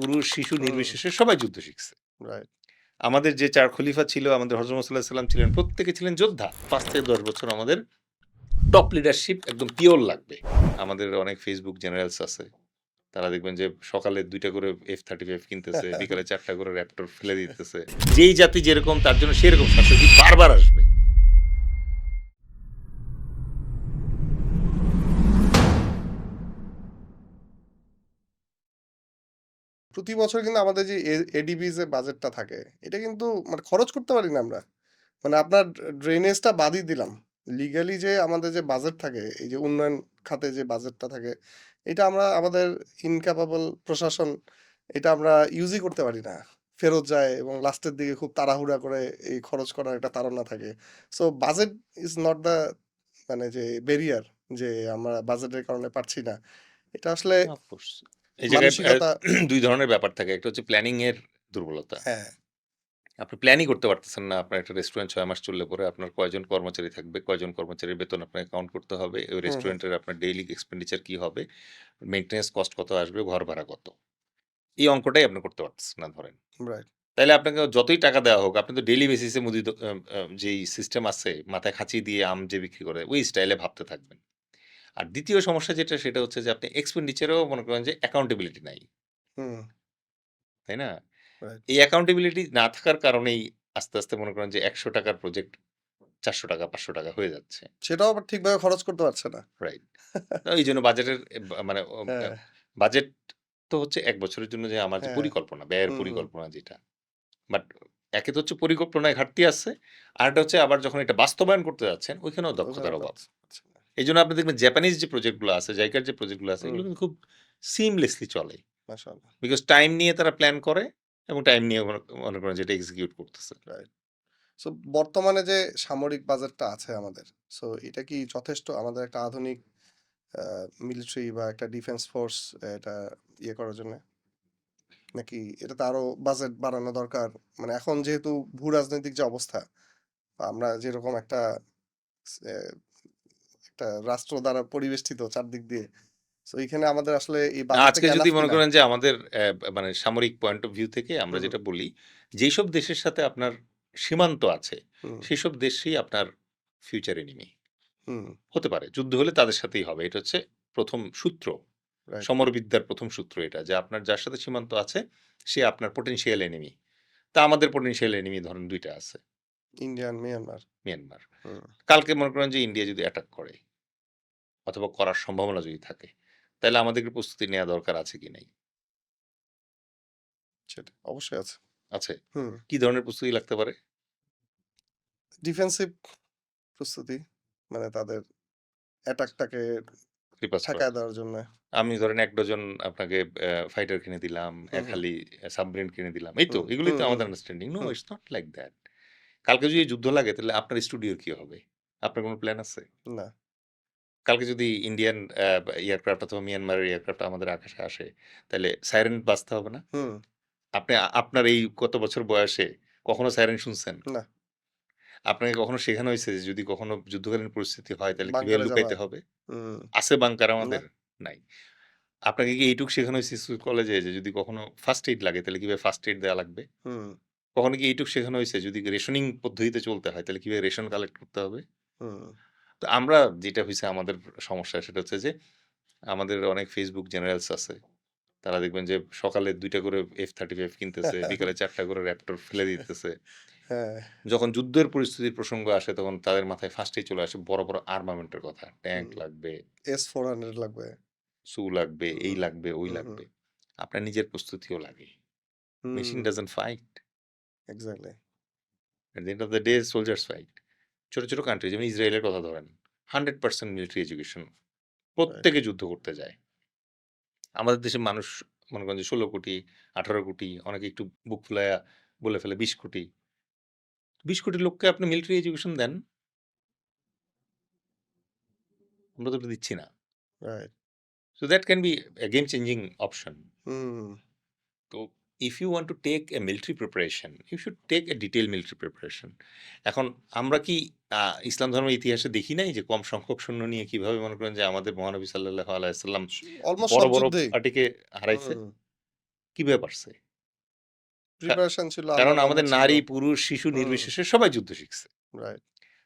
পুরুষ শিশু। নির্বিশেষে সবাই যুদ্ধ শিখছে। আমাদের যে চার খলিফা ছিল আমাদের হজরত সাল্লাহ সাল্লাম ছিলেন প্রত্যেকে ছিলেন যোদ্ধা। পাঁচ থেকে দশ বছর আমাদের টপ লিডারশিপ একদম পিওর লাগবে। আমাদের অনেক ফেসবুক জেনারেলস আছে। তারা দেখবেন যে সকালে দুইটা করে এফ থার্টি ফাইভ কিনতেছে বিকালে চারটা করে র্যাপটর ফেলে দিতেছে। যেই জাতি যেরকম তার জন্য সেরকম শাসকি বারবার আসবে। প্রতি বছর কিন্তু আমাদের যে এডিবি যে বাজেটটা থাকে, এটা কিন্তু মানে খরচ করতে পারি না আমরা। মানে আপনার ড্রেনেজটা বাদই দিলাম। লিগালি যে আমাদের যে বাজেট থাকে, এই যে উন্নয়ন খাতে যে বাজেটটা থাকে, এটা আমরা আমাদের ইনক্যাপাবল প্রশাসন, এটা আমরা ইউজই করতে পারি না। ফেরত যায় এবং লাস্টের দিকে খুব তাড়াহুড়া করে এই খরচ করার একটা তাড়না থাকে। So budget is not the মানে যে ব্যারিয়ার যে আমরা বাজেটের কারণে পারছি না। এটা আসলে. এই জায়গায় দুই ধরনের ব্যাপার থাকে। একটা হচ্ছে প্ল্যানিং এর দুর্বলতা। হ্যাঁ। আপনি প্ল্যানই করতে পারতেছেন না। আপনার একটা রেস্টুরেন্ট ছয় মাস চললে পরে আপনার কয়জন কর্মচারী থাকবে কয়জন কর্মচারীর বেতন আপনাকে কাউন্ট করতে হবে ওই রেস্টুরেন্টের আপনার ডেইলি এক্সপেন্ডিচার কি হবে মেনটেন্যান্স কস্ট কত আসবে ঘর ভাড়া কত। এই অঙ্কটাই আপনি করতে পারতেছেন না ধরেন। রাইট তাইলে আপনাকে যতই টাকা দেওয়া হোক আপনি তো ডেইলি বেসিসে মুদি যেই সিস্টেম আছে মাথায় খাঁচি দিয়ে আম যে বিক্রি করে ওই স্টাইলে ভাবতে থাকবেন। আর দ্বিতীয় সমস্যা যেটা সেটা হচ্ছে যে আপনি এক্সপেন্ডিচারেও মনে করেন যে অ্যাকাউন্টেবিলিটি নাই। তাই না? এই অ্যাকাউন্টেবিলিটি না থাকার কারণেই আস্তে আস্তে মনে করেন যে একশো টাকার প্রজেক্ট চারশো টাকা পাঁচশো টাকা হয়ে যাচ্ছে। সেটাও আবার ঠিকভাবে খরচ করতে পারছে না। রাইট এই জন্য বাজেটের মানে হ্যাঁ। বাজেট তো হচ্ছে এক বছরের জন্য যে আমার যে হ্যাঁ। পরিকল্পনা ব্যয়ের। পরিকল্পনা যেটা। বাট একে তো হচ্ছে পরিকল্পনায় ঘাটতি আছে আর একটা হচ্ছে আবার যখন এটা বাস্তবায়ন করতে যাচ্ছেন ওইখানেও দক্ষতার অভাব। এই জন্য আপনি দেখবেন জাপানিজ যে প্রজেক্টগুলো আছে জায়গার যে প্রজেক্টগুলো আছে এগুলো কিন্তু খুব সিমলেসলি চলে। বিকজ টাইম নিয়ে তারা প্ল্যান করে এবং টাইম নিয়ে মনে- করেন যেটা এক্সিকিউট করতেছে। সো বর্তমানে যে সামরিক বাজেটটা আছে আমাদের সো এটা কি যথেষ্ট? আমাদের একটা আধুনিক মিলিটারি বা একটা ডিফেন্স ফোর্স এটা ইয়ে করার জন্য? নাকি এটাতে আরও বাজেট বাড়ানো দরকার? মানে এখন যেহেতু ভূ রাজনৈতিক যে অবস্থা আমরা যেরকম একটা একটা রাষ্ট্র দ্বারা পরিবেষ্টিত চারদিক দিয়ে। সো এখানে আমাদের আসলে এই আজকে যদি মনে করেন যে আমাদের মানে সামরিক পয়েন্ট অফ ভিউ থেকে আমরা যেটা বলি যেসব দেশের সাথে আপনার সীমান্ত আছে সেসব দেশই আপনার ফিউচার এনিমি হতে পারে যুদ্ধ হলে তাদের সাথেই হবে। এটা হচ্ছে প্রথম সূত্র। সমরবিদ্যার প্রথম সূত্র এটা যে আপনার যার সাথে সীমান্ত আছে সে আপনার পোটেনশিয়াল এনিমি তা আমাদের পোটেনশিয়াল এনিমি ধরেন দুইটা আছে। Indian Myanmar. মিয়ানমার। কালকে মনে করেন যে ইন্ডিয়া যদি অ্যাটাক করে অথবা করার সম্ভাবনা যদি থাকে তাহলে আমাদেরকে প্রস্তুতি নেওয়া দরকার আছে কি নাই? সেটা অবশ্যই আছে। আছে? কি ধরনের প্রস্তুতি লাগতে পারে? ডিফেন্সিভ প্রস্তুতি মানে তাদের অ্যাটাকটাকে ঠেকায় দেওয়ার জন্য। আমি ধরেন এক ডজন আপনাকে ফাইটার কিনে দিলাম এক। হালি সাবমেরিন কিনে দিলাম। এই তো এগুলোই তো আমাদের understanding no it's not like that কালকে যদি যুদ্ধ লাগে তাহলে আপনার স্টুডিওর কি হবে? আপনার কোনো প্ল্যান আছে? না। কালকে যদি ইন্ডিয়ান এয়ারক্রাফট অথবা মিয়ানমারের এয়ারক্রাফট আমাদের আকাশে আসে তাহলে সাইরেন বাজতে হবে না? আপনি আপনার এই কত বছর বয়সে কখনো সাইরেন শুনছেন? না। আপনাকে কখনো শেখানো হয়েছে যে যদি কখনো যুদ্ধকালীন পরিস্থিতি হয় তাহলে কীভাবে লুকাইতে হবে? আছে বাংকার আমাদের? নাই। আপনাকে কি এইটুক শেখানো হয়েছে স্কুল কলেজে যে যদি কখনো ফার্স্ট এইড লাগে তাহলে কীভাবে ফার্স্ট এইড দেওয়া লাগবে? কখনো কি এইটুক শেখানো হয়েছে? যদি রেশনিং পদ্ধতিতে চলতে হয় তাহলে কীভাবে রেশন কালেক্ট করতে হবে? তো আমরা যেটা হয়েছে আমাদের সমস্যা সেটা হচ্ছে যে আমাদের অনেক ফেসবুক জেনারেলস আছে। তারা দেখবেন যে সকালে দুইটা করে এফ থার্টি ফাইভ কিনতেছে বিকালে চারটা করে র্যাপটর ফেলে দিতেছে। হ্যাঁ। যখন যুদ্ধের পরিস্থিতির প্রসঙ্গ আসে তখন তাদের মাথায় ফার্স্টেই চলে আসে বড় বড় আর্মামেন্টের কথা। ট্যাঙ্ক লাগবে। এস ফোর হান্ড্রেড লাগবে। সু লাগবে এই লাগবে ওই লাগবে। আপনার নিজের প্রস্তুতিও লাগে। Machine doesn't fight exactly at the end of the day soldiers fight ছোট ছোট কান্ট্রি যেমন ইসরায়েলের কথা ধরেন। হান্ড্রেড পার্সেন্ট মিলিটারি এডুকেশন প্রত্যেকে যুদ্ধ করতে যায়। আমাদের দেশে মানুষ মনে করেন যে ষোলো কোটি আঠারো কোটি অনেকে একটু বুক ফুলায়া বলে ফেলে বিশ কোটি। বিশ কোটি লোককে আপনি মিলিটারি এডুকেশন দেন? আমরা তো দিচ্ছি না। So that can be game changing option তো if you want to take a military preparation you should take a detail military preparation এখন আমরা কি ইসলাম ধর্মের ইতিহাসে দেখি নাই যে কম সংখ্যক সৈন্য নিয়ে কীভাবে মনে করেন যে আমাদের মহানবী সাল্লাহ আলাইসাল্লাম বড় বড় পার্টিকে হারাইছে? কীভাবে পারছে? কারণ আমাদের নারী, পুরুষ, শিশু নির্বিশেষে সবাই যুদ্ধ শিখছে।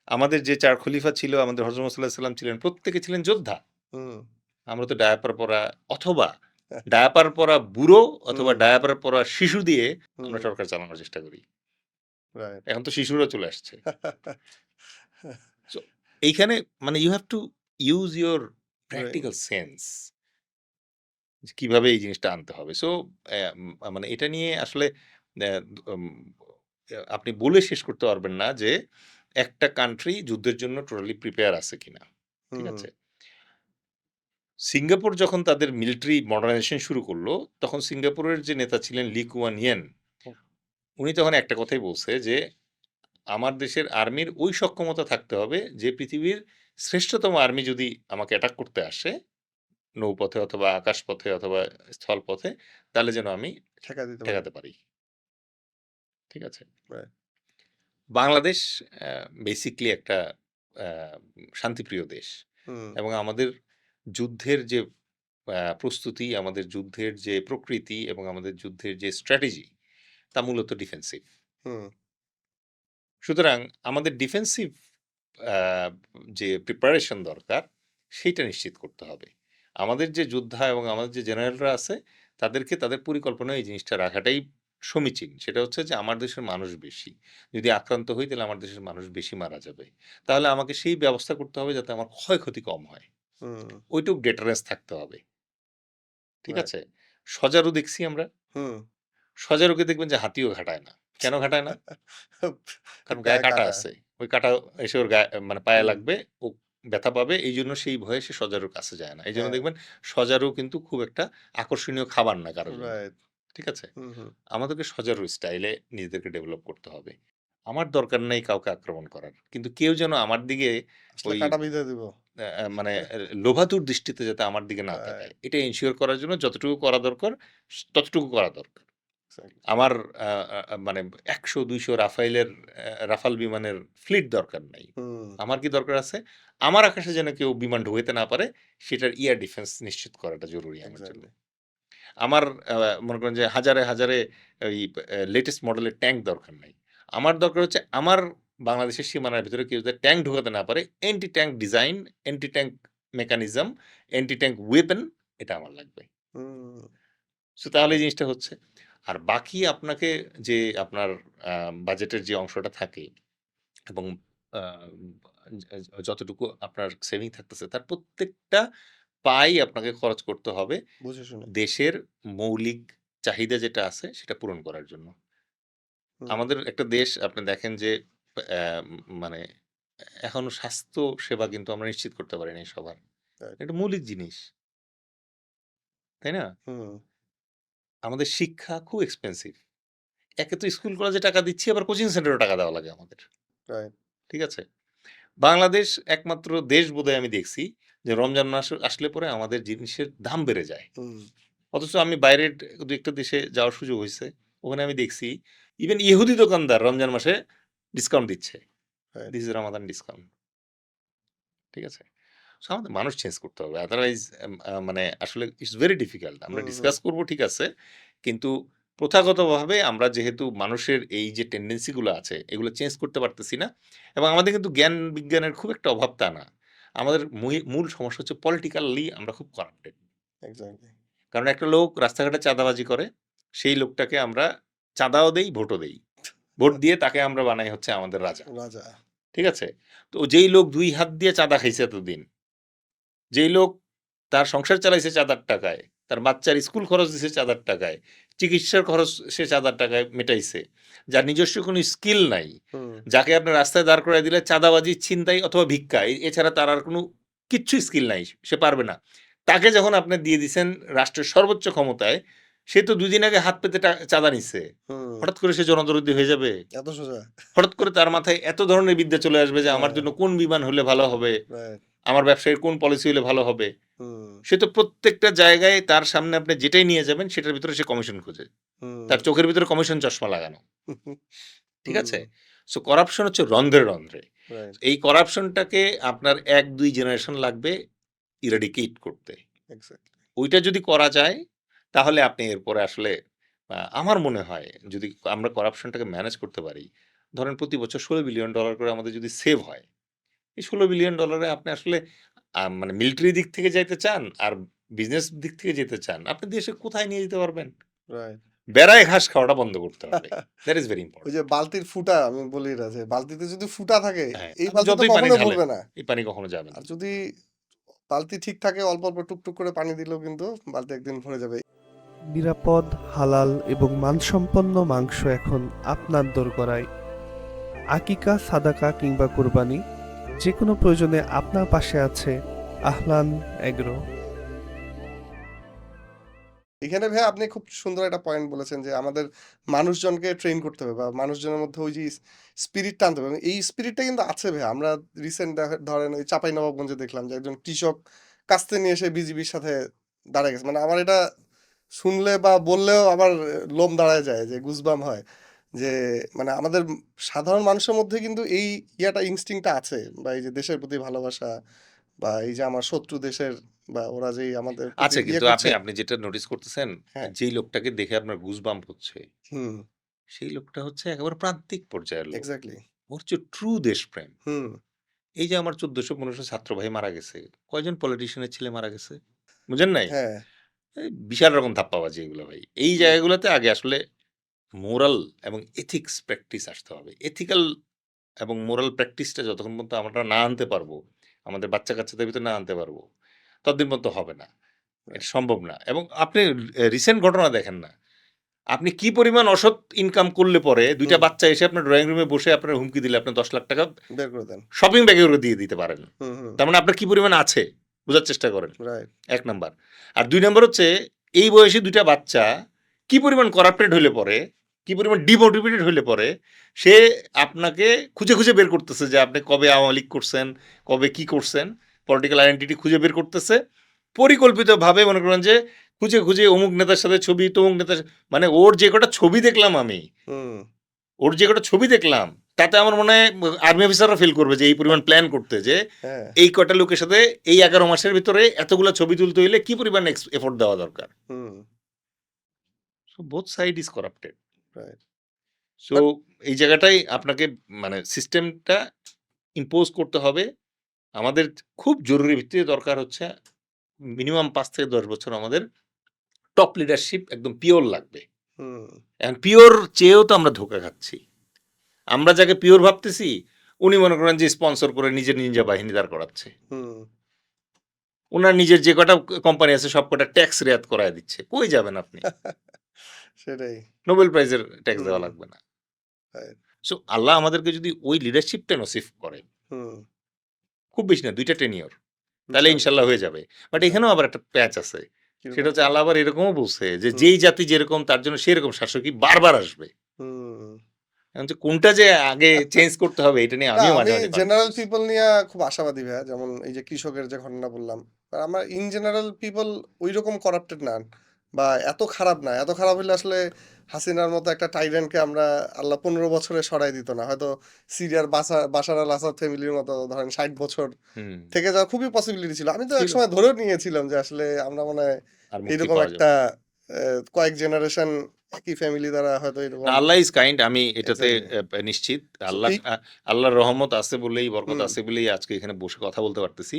আমাদের যে চার খলিফা ছিল, আমাদের সাল্লাল্লাহু আলাইহি ওয়াসাল্লাম ছিলেন, প্রত্যেকে ছিলেন যোদ্ধা। আমরা তো ডায়াপার পরা অথবা ডায়াপার পরা বুড়ো অথবা ডায়াপার পরা শিশু দিয়ে আমরা সরকার চালানোর চেষ্টা করি। এখন তো শিশুরা চলে আসছে। এইখানে মানে you have to use your practical sense. কীভাবে এই জিনিসটা আনতে হবে। সো মানে এটা নিয়ে আসলে আপনি বলে শেষ করতে পারবেন না যে একটা কান্ট্রি যুদ্ধের জন্য টোটালি প্রিপেয়ার আছে কিনা। ঠিক আছে? সিঙ্গাপুর যখন তাদের মিলিটারি মডার্নাইজেশন শুরু করল তখন সিঙ্গাপুরের যে নেতা ছিলেন লি কুয়ান ইয়েন, উনি তখন একটা কথাই বলছে যে, "আমার দেশের আর্মির ওই সক্ষমতা থাকতে হবে যে পৃথিবীর শ্রেষ্ঠতম আর্মি যদি আমাকে অ্যাটাক করতে আসে, নৌপথে অথবা আকাশপথে অথবা স্থলপথে, তাহলে যেন আমি। ঠেকাতে পারি।" ঠিক আছে? বাংলাদেশ অ্যা বেসিক্যালি একটা শান্তিপ্রিয় দেশ। এবং আমাদের যুদ্ধের যে প্রস্তুতি, আমাদের যুদ্ধের যে প্রকৃতি এবং আমাদের যুদ্ধের যে স্ট্র্যাটেজি, তা মূলত ডিফেন্সিভ। সুতরাং আমাদের ডিফেন্সিভ যে প্রিপারেশন দরকার, সেইটা নিশ্চিত করতে হবে। আমাদের যে যোদ্ধা এবং আমাদের যে জেনারেলরা আছে, তাদেরকে তাদের পরিকল্পনায় এই জিনিসটা রাখাটাই সমীচীন। সেটা হচ্ছে যে আমার দেশের মানুষ বেশি। যদি আক্রান্ত হই তাহলে আমার দেশের মানুষ বেশি মারা যাবে। তাহলে আমাকে সেই ব্যবস্থা করতে হবে যাতে আমার ক্ষয়ক্ষতি কম হয়। ওইটুক ডেটারেন্স থাকতে হবে। ঠিক আছে? সজারু দেখছি আমরা। সজারুকে দেখবেন যে হাতিও ঘাটায় না। কেন ঘাটায় না? কারণ গায়ে কাঁটা আছে। ওই কাঁটা এসে ওর গায়ে মানে পায়ে লাগবে, ও ব্যথা পাবে। এইজন্য সেই ভয়ে সে সজারুর কাছে যায় না। এই জন্য দেখবেন সজারু কিন্তু খুব একটা আকর্ষণীয় খাবার না কারণ ঠিক আছে? আমাদেরকে সজারু স্টাইলে নিজেদেরকে ডেভেলপ করতে হবে। আমার দরকার নেই কাউকে আক্রমণ করার। কিন্তু কেউ যেন আমার দিকে আসলে ওই কাঁটা বিঁধে দিব। মানে লোভাতুর দৃষ্টিতে যাতে আমার দিকে না। তাকায়। এটা এনশিওর করার জন্য যতটুকু করা দরকার, ততটুকু করা দরকার। আমার মানে একশো দুইশো রাফাইলের রাফাল বিমানের ফ্লিট দরকার নাই। আমার কি দরকার আছে? আমার আকাশে যেন কেউ বিমান ঢুকাইতে না পারে, সেটার ইয়ার ডিফেন্স নিশ্চিত করাটা জরুরি আমার জন্য। আমার মনে করেন যে হাজারে, হাজারে ওই লেটেস্ট মডেলের ট্যাঙ্ক দরকার নাই। আমার দরকার হচ্ছে আমার বাংলাদেশের সীমানার ভিতরে কেউ যাতে ট্যাঙ্ক ঢুকাতে না পারে, anti tank design, anti tank mechanism, anti tank weapon এটা আমার লাগবে। সো তাহলে এই জিনিসটা হচ্ছে। আর বাকি আপনাকে যে আপনার বাজেটের যে অংশটা থাকে এবং যতটুকু আপনার সেভিং থাকতেছে, তার প্রত্যেকটা পাই আপনাকে খরচ করতে হবে। দেশের মৌলিক চাহিদা যেটা আছে, সেটা পূরণ করার জন্য। আমাদের একটা দেশ আপনি দেখেন যে মানে এখনও স্বাস্থ্য সেবা কিন্তু আমরা নিশ্চিত করতে পারি নাই সবার। এটা মৌলিক জিনিস। তাই না? আমাদের শিক্ষা খুব এক্সপেনসিভ। একে তো স্কুল কলেজে টাকা দিচ্ছি, আবার কোচিং সেন্টারেও টাকা দেওয়া লাগে আমাদের। ঠিক আছে? বাংলাদেশ একমাত্র দেশ বোধহয় আমি দেখছি যে রমজান মাস আসলে পরে আমাদের জিনিসের দাম বেড়ে যায়। অথচ আমি বাইরের দু একটা দেশে যাওয়ার সুযোগ হয়েছে ওখানে আমি দেখছি ইভেন ইহুদি দোকানদার রমজান মাসে ডিসকাউন্ট দিচ্ছে। This is Ramadan discount. ঠিক আছে? সো আমাদের মানুষ চেঞ্জ করতে হবে। আদারওয়াইজ মানে আসলে ইটস ভেরি ডিফিকাল্ট। আমরা। ডিসকাস করব ঠিক আছে। কিন্তু প্রথাগতভাবে আমরা যেহেতু মানুষের এই যে টেন্ডেন্সিগুলো আছে, এগুলো চেঞ্জ করতে পারতেছি না। এবং আমাদের কিন্তু জ্ঞান বিজ্ঞানের খুব একটা অভাব তা না। আমাদের মূল সমস্যা হচ্ছে পলিটিক্যালি আমরা খুব কারাপ্টেড। কারণ একটা লোক রাস্তাঘাটে চাঁদাবাজি করে, সেই লোকটাকে আমরা চাঁদাও দেই, ভোটও দেই। ভোট দিয়ে তাকে আমরা বানাই হচ্ছে আমাদের রাজা। রাজা। ঠিক আছে? তো যেই লোক ২ হাত দিয়ে চাঁদা খাইছে এতদিন, যেই লোক তার সংসার চালাইছে চাঁদার টাকায়, তার বাচ্চার স্কুল খরচ দিছে চাঁদার টাকায়, চিকিৎসার খরচ সে চাঁদার টাকায় মেটাইছে, যার নিজস্ব কোনো স্কিল নাই, যাকে আপনি রাস্তায় দাঁড় করায় দিলে চাঁদাবাজি, ছিনতাই অথবা ভিক্ষা এছাড়া তার আর কোনো কিচ্ছু স্কিল নাই। সে পারবে না। তাকে যখন আপনি দিয়ে দিছেন রাষ্ট্রের সর্বোচ্চ ক্ষমতায়, সে তো ২ দিন আগে হাত পেতে চাঁদা নিছে। হঠাৎ করে সে জনদরদি হয়ে যাবে? এত সোজা? হঠাৎ করে তার মাথায় এত ধরনের বিদ্যা চলে আসবে যে আমার হ্যাঁ। জন্য কোন বিমান হলে ভালো হবে? আমার ব্যবসায়ের কোন পলিসি হলে ভালো হবে? সে তো প্রত্যেকটা জায়গায় তার সামনে আপনি যেটাই নিয়ে যাবেন সেটার ভিতরে সে কমিশন খোঁজে। তার চোখের ভিতরে কমিশন চশমা লাগানো। ঠিক আছে? সো করাপশন হচ্ছে রন্ধ্রে, রন্ধ্রে। এই করাপশনটাকে আপনার ১-২ জেনারেশন লাগবে ইরাডিকেট করতে। ওইটা যদি করা যায়, তাহলে আপনি এরপরে আসলে আমার মনে হয় যদি আমরা করাপশনটাকে ম্যানেজ করতে পারি, ধরেন প্রতি বছর $১৬ বিলিয়ন ডলার করে আমাদের যদি সেভ হয়, এই $১৬ বিলিয়ন ডলারে আপনি আসলে মানে মিলিটারি দিক থেকে যাইতে চান আর বিজনেস দিক থেকে যেতে চান, আপনি দেশে কোথায় নিয়ে যেতে পারবেন? বেড়ায় ঘাস খাওয়াটা বন্ধ করতে হবে। দ্যাট ইস ভেরি ওই যে বালতির ফুটা আমি বলি না যে বালতিতে যদি ফুটা থাকে হ্যাঁ, এই বালতি তো কখনোই ভরবে না। এই পানি কখনো যাবে না। আর যদি বালতি ঠিক থাকে অল্প, অল্প টুকটুক করে পানি দিলেও কিন্তু বালতি একদিন ভরে যাবে। নিরাপদ, হালাল এবং মানসম্পন্ন মাংস এখন আপনার দোরগোড়ায়। আকিকা, সাদাকা কিংবা কোরবানি যে কোনো প্রয়োজনে আপনার পাশে আছে আহলান এগ্রো। এখানে ভাইয়া আপনি খুব সুন্দর একটা পয়েন্ট বলেছেন যে আমাদের মানুষজনকে ট্রেন করতে হবে বা মানুষজনের মধ্যে ওই যে স্পিরিটটা আনতে হবে। এই স্পিরিটটা কিন্তু আছে ভাইয়া। আমরা রিসেন্ট ধরেন ওই চাঁপাইনবাবগঞ্জে দেখলাম যে একজন কৃষক কাস্তে নিয়ে এসে বিজিবির সাথে দাঁড়ায় গেছে। মানে আমার এটা শুনলে বা বললেও আমার লোম দাঁড়ায় যায় যে গুজবাম হয়। যে মানে আমাদের সাধারণ মানুষের মধ্যে কিন্তু এই ইয়াটা ইনস্টিংক্টটা আছে বা এই যে দেশের প্রতি ভালোবাসা বা এই যে আমার শত্রু দেশের বা ওরা যেই আমাদের ইয়ে কিন্তু আপনি আপনি যেটা নোটিস করতেছেন, হ্যাঁ। যেই লোকটাকে দেখে আপনার গুজবাম্প হচ্ছে, হুম। সেই লোকটা হচ্ছে একেবারে প্রান্তিক পর্যায়ের লোক। এক্সাক্টলি। ওর হচ্ছে ট্রু দেশপ্রেম। হুম। এই যে আমার চোদ্দশো পনেরোশো ছাত্র ভাই মারা গেছে। কয়জন পলিটিশিয়ানের ছেলে মারা গেছে? বুঝেন নাই? হ্যাঁ। বিশাল রকম ধাপ্পাবাজি এগুলো ভাই। এই জায়গাগুলোতে আগে আসলে মোরাল এবং এথিক্স প্র্যাকটিস আসতে হবে। এথিক্যাল এবং মোরাল প্র্যাকটিসটা যতক্ষণ পর্যন্ত আমরা না আনতে পারব, আমাদের বাচ্চা-কাচ্চাদের ভিতরে না আনতে পারব, ততদিন পর্যন্ত হবে না। এটা সম্ভব না। এবং আপনি রিসেন্ট ঘটনা দেখেন না। আপনি কি পরিমাণ অসৎ ইনকাম করলে পরে দুইটা বাচ্চা এসে আপনার ড্রয়িং রুমে বসে আপনার হুমকি দিলে আপনি ৳১০,০০,০০০ বের করে দেন। শপিং ব্যাগে করে দিয়ে দিতে পারেন। তার মানে আপনার কি পরিমাণ আছে বোঝার চেষ্টা করেন। ১ নাম্বার। আর দুই নাম্বার হচ্ছে এই বয়সী দুইটা বাচ্চা কি পরিমাণ করাপ্টেড হইলে পরে, কি পরিমাণ ডিমোটিভেটেড হইলে পরে সে আপনাকে খুঁজে, খুঁজে বের করতেছে যে আপনি কবে আওয়ামী লীগ করছেন, কবে কি করছেন, পলিটিক্যাল আইডেন্টিটি খুঁজে বের করতেছে। পরিকল্পিতভাবে মনে করেন যে খুঁজে, খুঁজে অমুক নেতার সাথে ছবি, তমুক নেতার মানে ওর যে কটা ছবি দেখলাম আমি, হুম। ওর যে কটা ছবি দেখলাম তাতে আমার মনে হয় আর্মি অফিসাররা ফিল করবে যে এই পরিমাণ প্ল্যান করতে যে হ্যাঁ। এই কটা লোকের সাথে এই ১১ মাসের ভিতরে এতগুলা ছবি তুলতে হইলে কি পরিমাণ এফোর্ট দেওয়া দরকার। So both side is corrupted. So এই জায়গাটাই আপনাকে মানে সিস্টেমটা ইম্পোজ করতে হবে। আমাদের খুব জরুরি ভিত্তিতে দরকার হচ্ছে মিনিমাম পাঁচ থেকে ১০ বছর আমাদের টপ লিডারশিপ একদম পিওর লাগবে। পিওর চেয়েও তো আমরা ধোকা খাচ্ছি। আমরা যাকে পিওর ভাবতেছি উনি মনে করেন যে স্পন্সর করে নিজের নিনজা বাহিনী দাঁড় করাচ্ছে। ওনার নিজের যে কটা কোম্পানি আছে সব কটা ট্যাক্স রেয়াত করায় দিচ্ছে। কই যাবেন আপনি? সেটাই। নোবেল প্রাইজের ট্যাক্স দেওয়া লাগবে না। সো আল্লাহ আমাদেরকে যদি ওই লিডারশিপটা নসিব করে, খুব বেশি না ২ টা টেনিওর তাহলে ইনশাল্লাহ হয়ে যাবে। বাট এখানেও আবার একটা প্যাচ আছে। সেটা হচ্ছে আল্লাহ আবার এরকমও বলছে যে যেই জাতি যেরকম তার জন্য সেরকম শাসকই বারবার আসবে। কোনটা যে আগে চেঞ্জ করতে হবে এটা নিয়ে আমিও আমি মাঝে, মাঝে জেনারেল পিপল নিয়ে খুব আশাবাদী ভাইয়া। যেমন এই যে কৃষকের যে ঘটনা বললাম। আর আমরা ইন জেনারেল পিপল ঐরকম করাপ্টেড না। বা এত খারাপ না। এত খারাপ হইলে আসলে হাসিনার মতো একটা টাইরান্টকে আমরা আল্লাহ ১৫ বছরে সরায় দিত না। হয়তো সিরিয়ার বাসা বাশার আল আসাদ ফ্যামিলির মতো ধরেন ৬০ বছর থেকে যাওয়া খুবই পসিবিলিটি ছিল। আমি তো। একসময় ধরেও নিয়েছিলাম যে আসলে আমরা মনে হয় এরকম একটা কয়েক জেনারেশন একই ফ্যামিলি দ্বারা হয়তো আল্লাহ ইজ কাইন্ড আমি এটাতে নিশ্চিত। আল্লাহ আল্লাহর রহমত আছে বলেই বরকত আছে বলেই আজকে এখানে বসে কথা বলতে পারতেছি।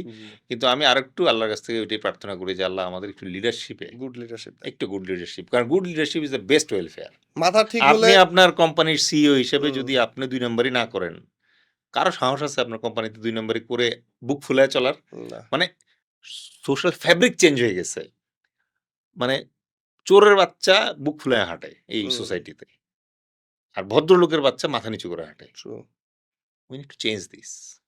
কিন্তু আমি আরেকটু আল্লাহর কাছ থেকে ওইটাই প্রার্থনা করি যে আল্লাহ আমাদের একটু লিডারশিপে গুড লিডারশিপ একটু গুড লিডারশিপ। কারণ good leadership is the best welfare. মাথা ঠিক হলে আপনি আপনার কোম্পানির সিইও হিসেবে যদি আপনি দুই নম্বরই না করেন, কারও সাহস আছে আপনার কোম্পানিতে ২ নাম্বারি করে বুক ফুলায় চলার? মানে সোশ্যাল ফ্যাব্রিক চেঞ্জ হয়ে গেছে। মানে চোরের বাচ্চা বুক ফুলে হাঁটে এই সোসাইটিতে। আর ভদ্রলোকের বাচ্চা মাথা নিচু করে হাঁটে। We need to change this.